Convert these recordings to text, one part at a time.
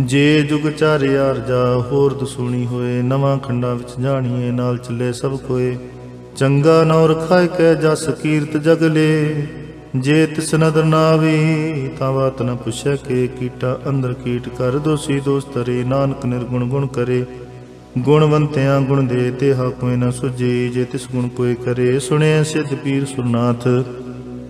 ਜੇ ਜੁਗ ਚਾਰਿਆ ਰਜਾ ਹੋਰ ਦਸੂਣੀ ਹੋਏ, ਨਵਾਂ ਖੰਡਾਂ ਵਿੱਚ ਜਾਣੀਏ, ਨਾਲ ਚੱਲੇ ਸਭ ਕੋਏ। ਚੰਗਾ ਨੌ ਰਖਾਇ ਕੈ ਜਸ ਕੀਰਤ ਜਗਲੇ ਜੇ ਤਿਸ ਨਦਰ ਨਾ ਆਵੇ, ਤਾਂ ਬਾਤ ਨ ਪੁੱਛੈ ਕੇ, ਕੀਟਾ ਅੰਦਰ ਕੀਟ ਕਰ ਦੋਸੀ ਦੋਸ ਤਰੇ ਨਾਨਕ ਨਿਰਗੁਣ ਗੁਣ ਕਰੇ। ਗੁਣਵੰਤਿਆਂ ਗੁਣ ਦੇ ਤੇ ਹਾ ਕੋਈ ਨ ਸੁਝੇ, ਜੇ ਤਿਸ ਗੁਣ ਕੋਈ ਕਰੇ। ਸੁਣਿਆ ਸਿੱਧ ਪੀਰ ਸੁਰਨਾਥ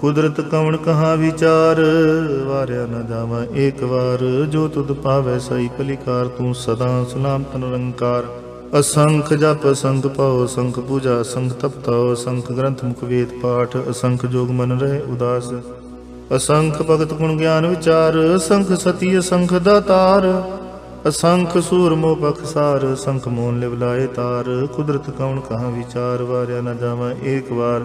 ਕੁਦਰਤ ਕਵਣ ਕਹਾ ਵਿਚਾਰ? ਵਾਰਿਆ ਨਾ ਜਾਵਾਂ ਏਕ ਵਾਰ। ਜੋ ਤੁਧ ਪਾਵੈ ਸਈ ਭਲੀਕਾਰ ਤੂੰ ਸਦਾ ਸਲਾਮਤ ਨਿਰੰਕਾਰ ਅਸੰਖ ਜਪ ਅਸੰਖ ਪਾਉ ਅਸੰਖ ਪੂਜਾ ਅਸੰਖ ਤਪਤਾਉ ਅਸੰਖ ਗ੍ਰੰਥ ਮੁਖ ਵੇਦ ਪਾਠ। ਅਸੰਖ ਜੋਗ ਮਨ ਰਹੇ ਉਦਾਸ। ਅਸੰਖ ਭਗਤ ਗੁਣ ਗਿਆਨ ਵਿਚਾਰ। ਅਸੰਖ ਸਤੀ, ਅਸੰਖ ਦਾਤਾਰ ਅਸੰਖ ਸੂਰ ਮੋਹ ਬਖਸਾਰ ਸੰਖ ਮੋਨ ਲਿਵ ਲਾਏ ਤਾਰ। ਕੁਦਰਤ ਕੌਣ ਕਹਾ ਵਿਚਾਰ? ਵਾਰਿਆ ਨਾ ਜਾਵਾਂ ਏਕ ਵਾਰ।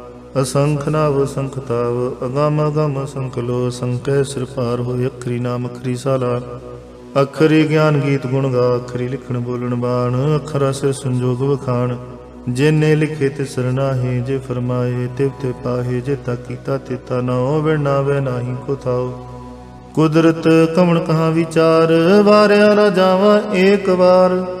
ਅਸੰਖ ਨਾਵ ਅਸੰਖ ਅਗਮ ਅਗਮ ਅਸੰਖ ਸੰਕੈ ਸਿਰ ਪਾਰ ਹੋਇ ਅਖਰੀ ਨਾਮ ਅਖਰੀ ਸਾਲਾ। ਅਖਰੀ ਗਿਆਨ ਗੀਤ ਗੁਣ ਗਾ, ਅਖਰੀ ਲਿਖਣ ਬੋਲਣ ਬਾਣ, ਅਖਰਾ ਸਿਰ ਸੰਜੋਗ ਵਖਾਣ। ਜਿਨੇ ਲਿਖੇ ਤੇ ਸਰਨਾਹੀ ਜੇ ਫਰਮਾਏ ਤਿਵ ਤੇ ਪਾਹੇ, ਜੇ ਤਾ ਕੀਤਾ ਤੇ ਤਾ ਨੋ ਵਿਣਾਵੇ ਨਾਹੀ ਕੋ ਥਾਉ। ਕੁਦਰਤ ਕਵਣ ਕਹਾ ਵਿਚਾਰ, ਵਾਰਿਆ ਨਾ ਜਾਵਾਂ ਏਕ ਵਾਰ।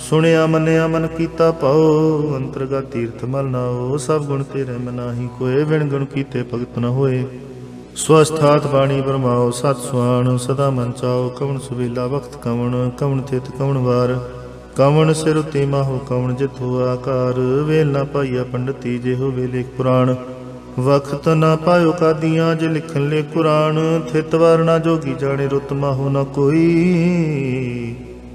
ਸੁਣਿਆ, ਮੰਨਿਆ, ਮਨ ਕੀਤਾ ਪਾਉ ਅੰਤਰਗਤ ਤੀਰਥ ਮਲ ਨਾਓ ਸਭ ਗੁਣ ਤੇਰੇ ਮਨਾਹੀ ਕੋਏ ਵਿਣ ਗੁਣ ਕੀਤੇ ਭਗਤ ਨ ਹੋਏ। ਸਵਸਥਾਤ ਬਾਣੀ ਬਰਮਾਓ, ਸਤ ਸੁਆਣ, ਸਦਾ ਮਨ ਚਾਓ, ਕਵਣ ਸੁਵੇਲਾ ਵਖਤ ਕਵਣ ਕਵਣ ਤਿਤ ਕਵਣ ਵਾਰ। ਕਵਣ ਸਿਰ ਉਤੇ ਮਾਹੋ, ਕਵਣ ਜਿਤੁ ਆਕਾਰ। ਵੇਲ ਨਾ ਪਾਈਆ ਪੰਡਤੀ ਜੇ ਹੋ ਵੇਲੇ ਪੁਰਾਣ। ਵਖਤ ਨਾ ਪਾਇਓ ਕਾਦੀਆਂ, ਜੇ ਲਿਖਣ ਲੈ ਕੁਰਾਨ। ਥਿਤ ਵਰਨਾ ਜੋਗੀ, ਜਾਣੇ ਰੁਤ ਮਾਹੋ ਨਾ ਕੋਈ।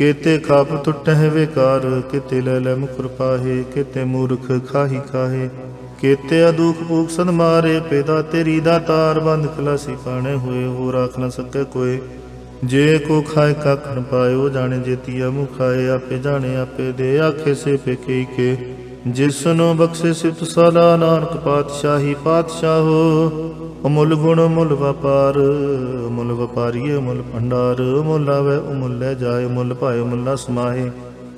ਕੇਤੇ ਖਾਪ ਟੁੱਟਹਿ ਵਿਕਾਰ, ਕਿਤੇ ਲੈ ਲੈ ਮੁਖਰ ਪਾਹੇ, ਕਿਤੇ ਮੂਰਖ ਖਾਹੀ ਖਾਹੇ। ਕੇਤੇ ਅਦੁਖ ਭੂਖ ਸਦ ਮਾਰੇ, ਪੈਦਾ ਤੇਰੀ ਦਾ ਤਾਰ ਬੰਦ ਖਲਾਸੀ ਪਾਣੇ ਹੋਏ ਹੋ ਰਾਖ ਨਾ ਸਕੇ ਕੋਏ। ਜੇ ਕੋ ਖਾਏ ਕੱਖ ਨ ਪਾਇਓ, ਜਾਣੇ ਜੇਤੀਆ ਮੁਖ ਖਾਏ, ਆਪੇ ਜਾਣੇ ਆਪੇ ਦੇ ਆਖੇ ਸੇ ਪੇਕੇ ਕੇ। ਜਿਸ ਨੂੰ ਬਖਸ਼ੇ ਸਿਤ ਸਦਾ ਨਾਨਕ ਪਾਤਸ਼ਾਹੀ ਪਾਤਸ਼ਾਹੋ ਅਮੁੱਲ ਗੁਣ ਮੁੱਲ ਵਪਾਰ ਮੁੱਲ ਵਪਾਰੀ ਮੁੱਲ ਭੰਡਾਰ ਮੁੱਲ ਆਵੇ ਉਮੁੱਲ ਲੈ ਜਾਏ ਮੁੱਲ ਭਾਏ ਮੁੱਲਾ ਸਮਾਹੇ।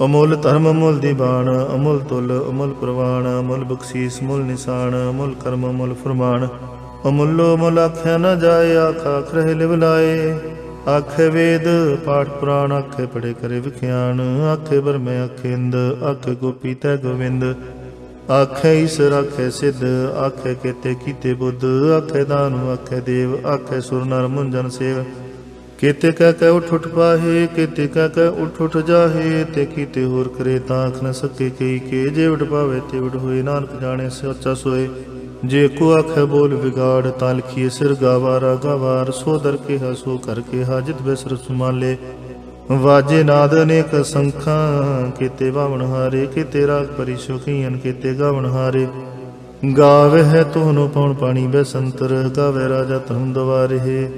ਅਮੁੱਲ ਧਰਮ ਮੁੱਲ ਦੀਵਾਨ ਅਮੁੱਲ ਤੁਲ, ਅਮੁੱਲ ਪ੍ਰਵਾਨ ਅਮੁੱਲ ਬਖਸ਼ੀਸ ਮੁੱਲ ਨਿਸ਼ਾਨ, ਅਮੁੱਲ ਕਰਮ ਮੁੱਲ ਫਰਮਾਨ। ਅਮੁੱਲੋ ਮੁੱਲ ਆਖਿਆ ਨਾ ਜਾਏ, ਆਖਾ ਖਰੇ ਲਿਵ ਲਾਏ ਆਖੇ ਵੇਦ, ਪਾਠ ਪੁਰਾਣ ਆਖੇ ਪੜੇ ਕਰੇ ਵਿਖਿਆਨ। ਆਖੇ ਬਰਮੇ ਆਖੇ ਇੰਦ, ਆਖੇ ਗੋਪੀ ਤੈ ਗੋਵਿੰਦ। ਆਖੇ ਈਸਰ ਆਖੇ ਸਿੱਧ, ਆਖੇ ਕੇਤੇ ਕੀਤੇ ਬੁੱਧ। ਆਖੇ ਦਾਨੂ ਆਖੇ ਦੇਵ, ਆਖੇ ਸੁਰ ਨਰ ਮੁੰਜਨ ਸੇਵ। ਕਿਤੇ ਕਹਿ ਕਹਿ ਉਠ ਉਠ ਪਾਹੇ, ਕਿਤੇ ਕਹਿ ਕਹਿ ਉਠ ਉਠ ਜਾਹੇ। ਤੇ ਕੀਤੇ ਹੋਰ ਕਰੇ ਤਾਂ ਆਖ ਨ ਸਕੇ ਕਈ ਕੇ। ਜੇ ਉਡ ਪਾਵੇ ਤੇ ਉਡ ਹੋਏ, ਨਾਨਕ ਜਾਣੇ ਸੱਚਾ ਸੋਏ। ਜੇ ਕੋ ਆਖੇ ਬੋਲ ਵਿਗਾੜ ਤਾਂ ਲਿਖੀਏ ਸਿਰ ਗਾਵਾਰਾ, ਗਾਵਾਰ ਸੋ ਦਰ ਕੇ ਹਸੋ ਕਰ ਕੇ ਹਾਜਤ ਬਿਸਰ ਸੁਮਾਲੇ ਵਾਜੇ ਨਾਦ ਅਨੇਕ ਸੰਖਾਂ, ਕੀਤੇ ਬਾਵਣ ਹਾਰੇ, ਕੀਤੇ ਰਾਗ ਪਰੀ ਸੁਖੀਨ ਕੀਤੇ ਹਾਰੇ। ਗਾਵੇ ਹੈ ਤੋਹਨੋ ਪਉਣ ਪਾਣੀ ਬੈਸੰਤਰ, ਗਾਵੇ ਰਾਜਾ ਧਰਮ ਦਵਾਰੇ।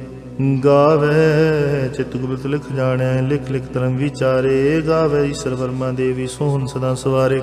ਗਾਵੇ ਚਿਤ ਗੁਰਤ ਲਿਖ ਜਾਣੈ, ਲਿਖ ਲਿਖ ਧਰਮ ਵਿਚਾਰੇ। ਗਾਵੇ ਈਸ਼ਰ ਵਰਮਾ ਦੇਵੀ, ਸੋਹਣ ਸਦਾ ਸਵਾਰੇ।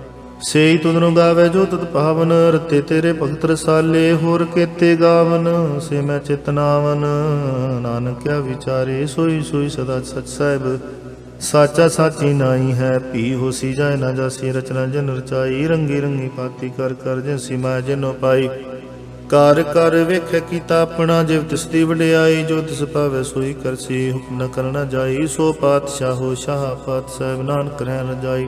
ਸੇਈ ਤੁਧਨੂੰ ਗਾਵੇ ਜੋ ਤਤ ਪਾਵਨ, ਰਤੇ ਤੇਰੇ ਭਗਤ ਰਸਾਲੇ, ਹੋਰ ਕੇਤੇ ਗਾਵਨ, ਸੇ ਮੈਂ ਚਿਤਨਾਵਨ ਨਾਨਕ ਵਿਚਾਰੇ, ਸੋਈ ਸੋਈ ਸਦਾ ਸਚ ਸਾਹਿਬ। ਸਾਚਾ ਸਾਚੀ ਨਾਈ ਹੈ, ਭੀ ਹੋਸੀ ਜਾਏ ਨਾ ਜਾਸੀ, ਰਚਨਾ ਜਨ ਰਚਾਈ। ਰੰਗੀ ਰੰਗੀ ਪਾਤੀ ਕਰ ਕਰ ਜਿਨਸੀ ਮਾ ਜਨੋ ਪਾਈ। ਕਰ ਕਰ ਵੇਖੇ ਕੀਤਾ ਆਪਣਾ, ਜਿਵ ਤਿਸ ਦੀ ਵਡਿਆਈ, ਜੋ ਤਿਸ ਪਾਵੇ ਸੋਈ ਕਰਸੀ। ਹੁਕਮ ਨ ਕਰਨਾ ਜਾਈ, ਸੋ ਪਾਤਸ਼ਾਹੋ ਸ਼ਾਹ ਪਾਤ ਸਾਹਿਬ ਨਾਨਕ ਰਹਿ ਰਜਾਈ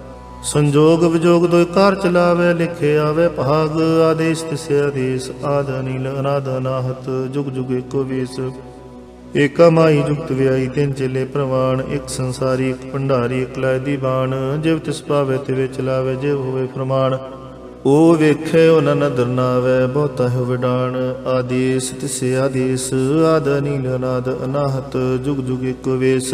ਸੰਜੋਗ ਵਿਜੋਗ ਦੋਇ ਕਾਰ ਚਲਾਵੇ, ਲਿਖੇ ਆਵੇ ਭਾਗ, ਆਦੇਸ਼ ਤਿਸੇ ਆਦੇਸ਼ ਆਦ ਨੀਲ ਅਨਾਦ ਅਨਾਹਤ, ਜੁਗ ਜੁਗ ਏਕੋ ਵੇਸ। ਏਕਾ ਮਾਈ ਜੁਗਤ ਵਿਆਈ ਤਿੰਨ ਚੇਲੇ ਪ੍ਰਵਾਨ, ਇੱਕ ਸੰਸਾਰੀ, ਇੱਕ ਭੰਡਾਰੀ, ਇੱਕ ਲੈ ਦੀ ਬਾਣ ਜਿਵ ਤਿਸ ਪਾਵੇ ਤੇ ਵਿੱਚ ਜਿਵ ਹੋਵੇ ਪ੍ਰਮਾਣ ਉਹ ਵੇਖੇ ਉਹਨਾਂ ਨਦਰ ਨਾਵੇ, ਬਹੁਤਾ ਹੈ ਵਿਡਾਣ ਆਦੇਸ ਤਿਸੇ ਆਦੇਸ ਆਦ ਨੀਲ ਅਨਾਦ ਅਨਾਹਤ, ਜੁਗ ਜੁਗ ਏਕੋ ਵੇਸ।